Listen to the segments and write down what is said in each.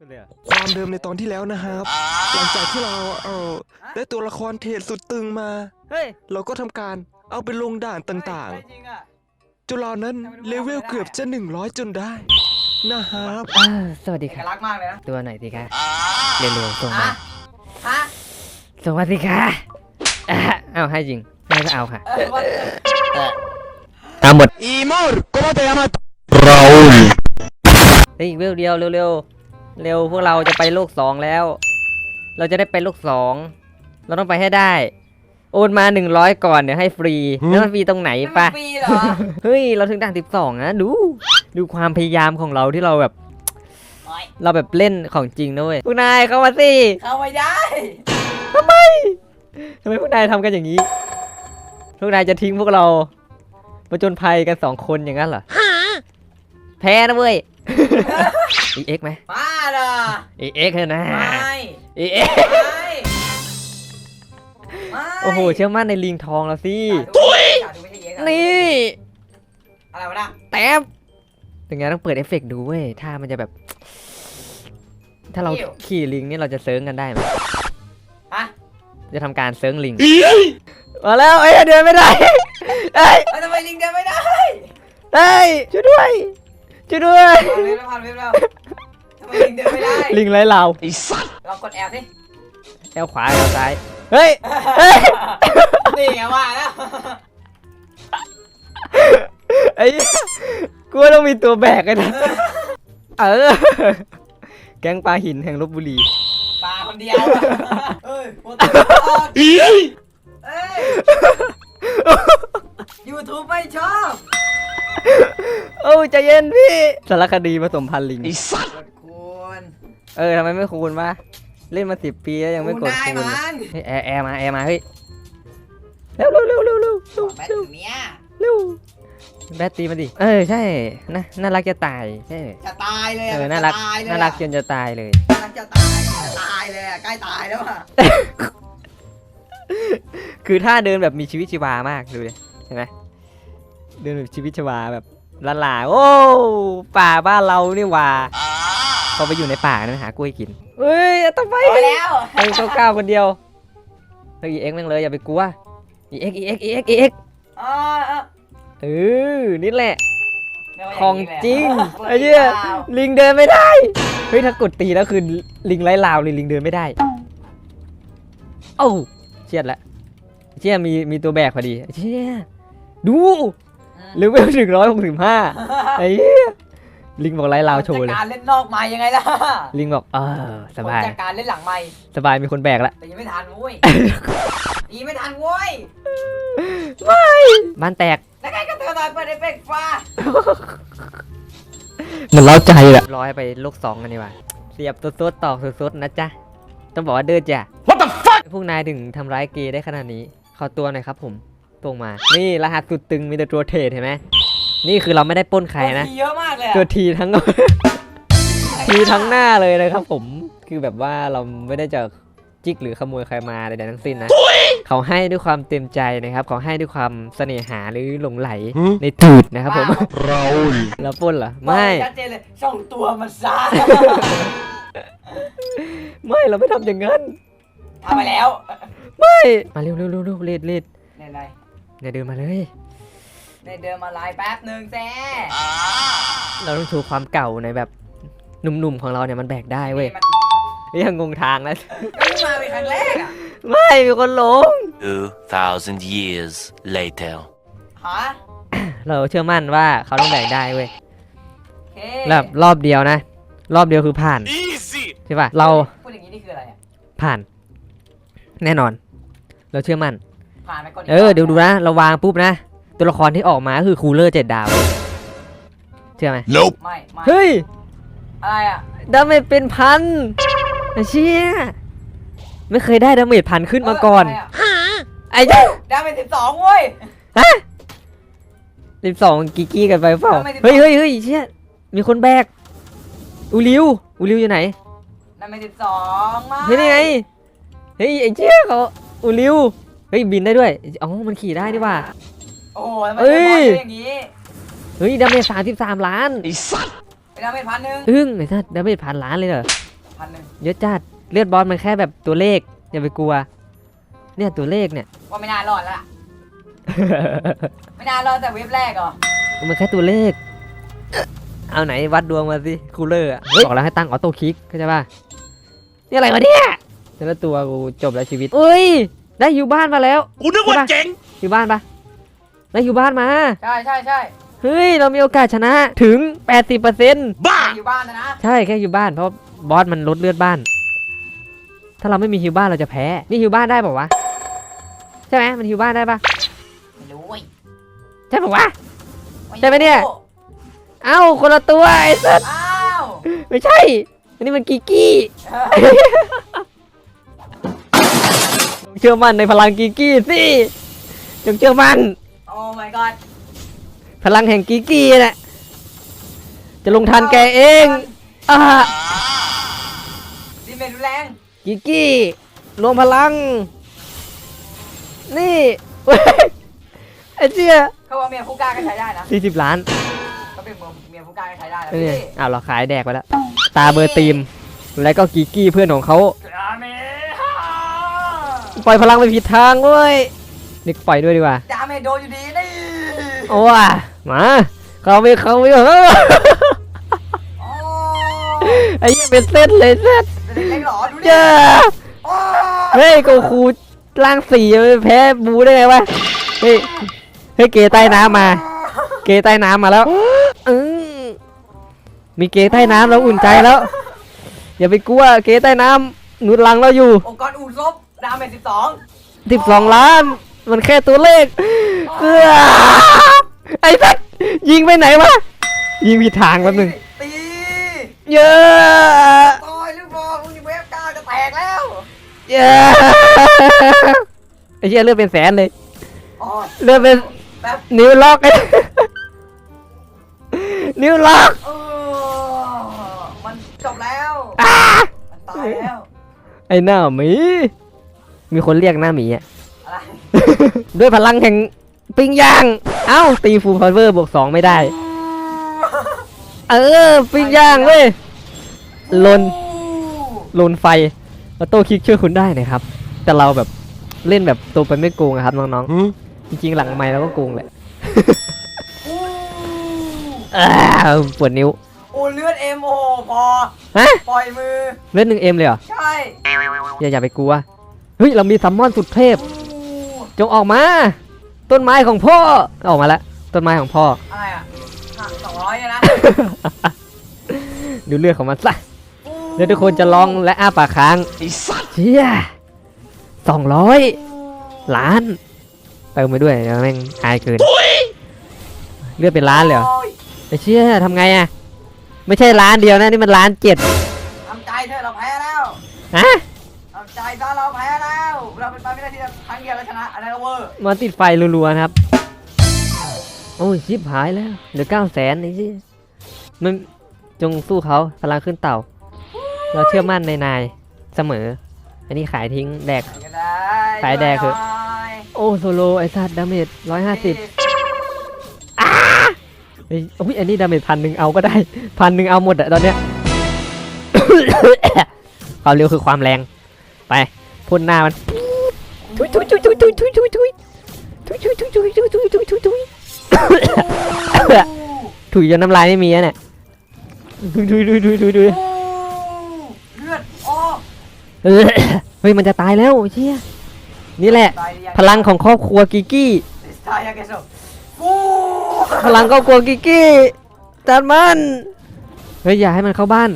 เป็นเลยเหรอความเดิมในตอนที่แล้วนะครับ หลังจากที่เราเออได้ตัวละครเทรดสุดตึงมา เฮ้ยเราก็ทำการเอาไปลงด่านต่างไม่จริงอะๆจนเรานั้นเลเวลเกือบจะ 100 จนได้ นะครับ อ่าสวัสดีเอกค่ะลักษณ์มากเลยนะตัวไหนอยสิคะเร็วๆส่งมาฮะฮะส่งมาสิคะอะเอาให้จริงให้ก็เอาค่ะ เออว่าเอาหมดอีมอร์ก็ te llamas เฮ้ยเร็วเดียวเร็วเร็ว เร็วพวกเราจะไปโลกสองแล้ว เราจะได้ไปโลกสองเราต้องไปให้ได้ โอนมาหนึ่งร้อยก่อนเดี๋ยวให้ฟรีแล้วมันฟรีตรงไหนไม่ปะฟรีเหรอ เฮ้ย เราถึงด่านสิบสองนะดู ดูความพยายามของเราที่เราแบบโอ๊ยเราแบบเล่นของจริงนะเว้ยพวกนายเข้ามาสิเข้าไม่ได้ทำไมพวกนายทำกันอย่างนี้พวกนายจะทิ้งพวกเราประจนภัยกันสองคนอย่างนั้นเหรอแพ้นะเว้ยอีเอ็กไหมมา เหรออีเอ็กเถอะนะไม่อีเอ็กไม่ไม่โอ้โห เชื่อมั่นในลิงทองแล้วสิตุ้ยไม่ใช่เย็กอะนี่อะไรวะน่ะแต้มถึงไงต้องเปิดเอฟเฟกต์ดูเว้ยถ้ามันจะแบบ ถ้าเราขี่ลิงนี่เราจะเซิร์งกันได้ไหมฮะจะทำการเซิร์งลิงมาแล้วเอ้ยเดินไม่ได้เอ้ยเอ้ยทำไมลิงเดินไม่ได้เอ้ยช่วยด้วยช่วยด้วยผ่านเว็บแล้วผ่านเว็บแล้วทำไม ลิงเดินไม่ได้ลิงไร้ลาวไอ้สัตว์ลองกดแอลสิแอวขวาแอวซ้าย เฮ้ย เฮ้ย นี่ไงว่าแล้วไอ้เหี้ยกูว่าต้องมีตัวแบกไอ้นะเออ แก๊งปลาหินแห่งลบบุรี ปลาคนเดียวอะเอ้ยโคตรเอ้ยยูทูบไม่ชอบ โอ้ใจเย็นพี่ สารคดีผสมพันธุ์ลิง ไอ้สัตว์กดคูณ เออทำไมไม่คูณวะเล่นมาสิบปีแล้วยังไม่กดได้คูณมัน เฮ้ยแอร์แอร์มาแอร์มาเฮ้ยเร็วเร็วเร็วเร็วเร็วเร็วแบตเร็วถึงเนี้ยเร็วแบตตีมาดิเออใช่นะน่ารักจะตายใช่จะตายเลยเออะอน่ารักจะตายเลยอะน่ารักจนจะตายเลย น่ารักจะตายจะตายเลยอะใกล้ตายแล้วอะคือถ้าเดินแบบมีชีวิตชีวามากดูดิเห็นไหมเดินแบบชีวิตชีวาแบบละลาโอ้ป่าบ้านเรานี่หว่า พอไปอยู่ในป่านะหากล้วยกินเฮ้ยต้องไปพอแล้วไปเก้าเก้าคนเดียวเฮ้ยเอ็กแม่งเลยอย่าไปกลัวอีเอ็กอีเอ็กอีเอ็กอีเอ็กเออเออเออนี่แหละเรียกว่าของย่านี้แหละจริงปิดไอ้เหี้ยดาวลิงเดินไม่ได้เฮ้ยถ้ากดตีแล้วคือลิงไร้ลาวเลยลิงเดินไม่ได้โอ้าเชียดละเชี่ยมีมีตัวแบกพอดีเชี่ยดูอืมเลเวลหนึ่งร้อยหกสิบห้าไอ้เหี้ย ลิงบอกไร้ลาวโชว์เลยจัดการเล่นนอกไม้ยังไงล่ะลิงบอกเออสบายผมจัดการเล่นหลังไม้สบายมีคนแบกละแต่ยังไม่ทันเว้ยตีไม่ทันเว้ยบ้านแตกแล้วไงก็เธอตอนเปิดเอฟเฟกต์ฟ้ามันเล้าใจแหละร้อยไปโลกสองกันดีกว่าเสียบสุดๆตอกสุดๆนะจ๊ะต้องบอกว่าเดินจ้ะ What the fuck พวกนายถึงทำร้ายเกย์ได้ขนาดนี้ขอตัวหน่อยครับผมตรงมา นี่รหัสสุดตึงมีแต่ตัวเทรดเห็นไหม นี่คือเราไม่ได้ปล้นใครนะมีเยอะมากเลยอะตัวทีทั้ง ทีทั้งหน้าเลยนะครับผมคือแบบว่าเราไม่ได้จะจิกหรือขโมยใครมาใดๆทั้งสิ้นนะเขาให้ด้วยความเต็มใจนะครับเขาให้ด้วยความเสน่หาหรือหลงไหลหืมในตูดนะครับผมเราแล้วปล้นเหรอไม่ชัดเจนเลยส่งตัวมันซะไม่เราไม่ทำอย่างนั้นทำไปแล้ว ไม่มาเร็วเร็วเร็วเร็วเลดเลดในไรเนี่ยเดินมาเลย ในเดินมาไลน์แป๊บหนึ่งแซ่เราต้องโชว์ความเก่าในแบบหนุ่มๆของเราเนี่ยมันแบกได้เว้ยมันนี่ยังงงทางแล้ว ก็เพิ่งมาเป็นครั้งแรกอะไม่มีคนหลง 2,000 years later. ฮะเราเชื่อมั่นว่าเขาต้องแบกได้เว้ยโอเคแบบรอบเดียวนะ รอบเดียวคือผ่าน Easy! ใช่ปะเราพูดอย่างนี้นี่คืออะไรอะผ่าน แน่นอน เราเชื่อมั่น ผ่านไปก่อนเออเดี๋ยวดูนะ เราวางปุ๊บนะ ตัวละครที่ออกมาก็คือคูลเลอร์เจ็ดดาวเว้ยเชื่อไหม Nope. ไม่ไม่เฮ้ย อะไรอะดาเมจเป็นพันไอ้เชี่ยไม่เคยได้ดาเมจพันขึ้นมาก่อน เะไระไอ้เจ้าดาวเป็นสิบสองเว้ย ฮะสิบสองกิกกี้กันไปเปล่า ทำไม12 เฮ้ยเฮ้ยเฮ้ยเชี่ยมีคนแบก อูริว อูริวอยู่ไหน ดาวเป็นสิบสองมาเฮ้ยนี่ไง เฮ้ยไอ้เชี่ยเขาอูริว เฮ้ยบินได้ด้วย อ๋อ มันขี่ได้ดีว่า โอ้โหทำไมเอ้เป็นบอลยเยอะอย่างนี้เฮ้ยดาเมจสามสิบสามล้าน ไอ้สัตว์เป็นดาวเป็นพันหนึ่งอึ้งไอ้สัสดาเมจพันล้านเลยเหรอ พันหนึ่งเยอะจัดเลือดบอสมันแค่แบบตัวเลข อย่าไปกลัว เนี่ยตัวเลขเนี่ย ว่าไม่น่ารอดแล้วล่ะไม่น่ารอดแต่เว็บแรกเหรอมันแค่ตัวเลข เอาไหนวัดดวงมาสิคูลเลอร์อะบอกแล้วให้ตั้งออโต้คลิกเข้าใจป่ะนี่อะไรวะเนี่ยแต่ละตัวกูจบแล้วชีวิตเอ้ย ได้อยู่บ้านมาแล้วกูนึกว่าเจ๋งอยู่บ้านปะ ได้อยู่บ้านมา ใช่ใช่ใช่เฮ้ย เรามีโอกาสชนะถึง 80%บ้า อยู่บ้านนะนะใช่แค่อยู่บ้านเพราะบอสมันลดเลือดบ้าน ถ้าเราไม่มีฮิวบ้านเราจะแพ้ นี่ฮิวบ้านได้ป่าวะ ใช่ไหมมันฮิวบ้านได้ปะไม่รู้เว้ยใช่ป่าวะ ใช่ไหมเนี่ยรู้เอ้าคนละตัวไอ้สัสอ้าวไม่ใช่ อันนี้มันกีกี้เออเชื่อมั่นในพลังกีกี้สิจงเชื่อมั่น โอ้ my god พลังแห่งกีกี้น่ะจะลงทันแกเองอ่าดิเมนรุนแรงกีกี้รวมพลัง นี่เว้ยไอ้เจี๊ยเขาว่าเมียฟูก้าก็ใช้ได้นะสี่สิบล้านเขาเป็นเมียเมียฟูก้าก็ใช้ได้นะนี่พี่อ้าวเราขายแดกไปแล้ว ตาเบอร์ตีม แล้วก็กีกี้เพื่อนของเขาอาเมปล่อยพลังไปผิดทางเว้ย นิกปล่อยด้วยดีกว่าจาเมโดนอยู่ดีนี่โอ้ว่ะมาเขาไปเขาไปเออโอ้ไอ้เหี้ยเป็นเส้นเลยเส้นเป็นเล็กๆเหรอดูดิเจ้าโอ้เฮ้ยโกคูร่างสี่ไปแพ้บูได้ไงวะเฮ้ยเฮ้ยเกใต้น้ำมา เกใต้น้ำมาแล้วอืมมีเกใต้น้ำเราอุ่นใจแล้ว อย่าไปกลัวเกใต้น้ำหนุนหลังเราอยู่ องค์กรอูซบดาเมจสิบสอง12ล้าน มันแค่ตัวเลขเอ้อไอ้สัสยิงไปไหนวะ ยิงผิดทางแป๊บนึงตีเยอะต่อยลูกบอลมึงเวฟก้าจะแตกแล้วเยอะไอ้เหี้ยเลือดเป็นแสนเลย อ๋อเลือดเป็นแป๊บนิ้วล็อกไอ้นิ้วล็อกเออมันจบแล้วอ้ามันตายแล้วไอ้หน้าหมี มีคนเรียกหน้าหมีอะอะไร ด้วยพลังแห่งปิ้งย่าง เอ้า ตีฟูลพาวเวอร์บวกสองไม่ได้ เออ ปิ้งย่างเว้ยลนลนไฟออโต้คลิกช่วยคุณได้นะครับ แต่เราแบบเล่นแบบตัวไปไม่โกงอะครับน้องๆ จริงๆ หลังไม้เราก็โกงแหละอู้อ้าวปวดนิ้ว โอ้เลือดเอ็มโอพอฮะปล่อยมือ เล่นหนึ่งเอ็มเลยเหรอ ใช่ อย่าอย่าไปกลัว เฮ้ย เรามีซัมมอนสุดเทพอู้ จงออกมา ต้นไม้ของพ่อออกมาแล้วต้นไม้ของพ่อ อะไรอะสองร้อยนะดูเลือดของมันซะเดี๋ยวทุกคนจะลองและอ้าปากค้างไอ้สัตว์เชี่ยสองร้อยล้าน เติมไปด้วยเดี๋ยวแม่งอายเกิน เลือดเป็นล้านเลยเหรอโอ้ยไอ้เชี่ยทำไงอะไม่ใช่ล้านเดียวนะ นี่มันล้านเจ็ดทำใจเถอะเราแพ้แล้วฮะ ทำใจซะเราแพ้แล้ว เราเป็นไปไม่ได้ที่จะครั้งเดียวแล้วชนะอะไรนะเวอร์มันติดไฟรัวๆนะครับ โอ้ยชิบหายแล้วเหลือเก้าแสนนี่สิมันจงสู้เขาพลังขึ้นเต่า เราเชื่อมั่นในนายเสมอ อันนี้ขายทิ้งแดก ก็ได้ขายแดกเถอะช่วยหน่อยโอ้โซโลไอ้สัตว์ดาเมจร้อยห้าสิบเฮ้ยอุ้ยอันนี้ดาเมจพันหนึ่งเอาก็ได้ พันหนึ่งเอาหมดอะตอนเนี้ย ความเร็วคือความแรง ไปพ่นหน้ามันทุยทุยทุยทุยทุยทุยทุยทุยทุยทุยทุยทุยทุยทุยทุยทุยทุยถุยจนน้ำลายไม่มีอะเนี่ยทุยทุยทุยทุยทุยทุยโอ้เลือดอ๋อเออเฮ้ยมันจะตายแล้วเชี่ยนี่แหละตายดียังพลังของครอบครัวกิกกี้ตายยังไงสบฟูพลังครอบครัวกิกกี้จัดมันเฮ้ยอย่าให้มันเข้าบ้าน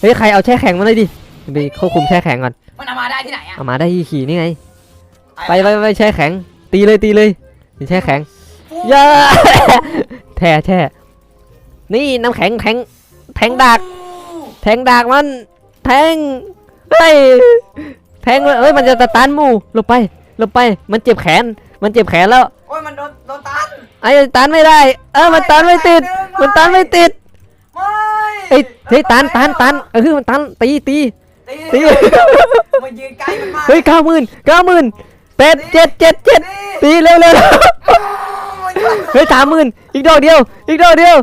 เฮ้ยใครเอาแช่แข็งมาเลยดิไปควบคุมแช่แข็งก่อน มันเอามาได้ที่ไหนอะเอามาได้ที่ขี่นี่ไง ไปไปไปแช่แข็ง ตีเลยตีเลยแช่แข็งฟูอย่าแช่แช่ นี่น้ำแข็งแทงแทงดากแทงดากมัน แทงเฮ้ยแทงเลยเอ้ยมันจะตะตันหมูหลบไปหลบไป มันเจ็บแขน มันเจ็บแขนแล้วโอ้ยมันโดนโดนตันไอ้ตันไม่ได้ เออมันตันไม่ติด มันตันไม่ติดไม่เฮ้ยเฮ้ยตันตันตันเออมันตันตีตี ตีตี มันยืนใกล้มันมากเฮ้ยเก้าหมื่นเก้าหมื่นแปดเจ็ดเจ็ดเจ็ดตีเร็วเร็วเร็วโอ้ยเฮ้ยสามหมื่นอีกดอกเดียว อีกดอกเดียว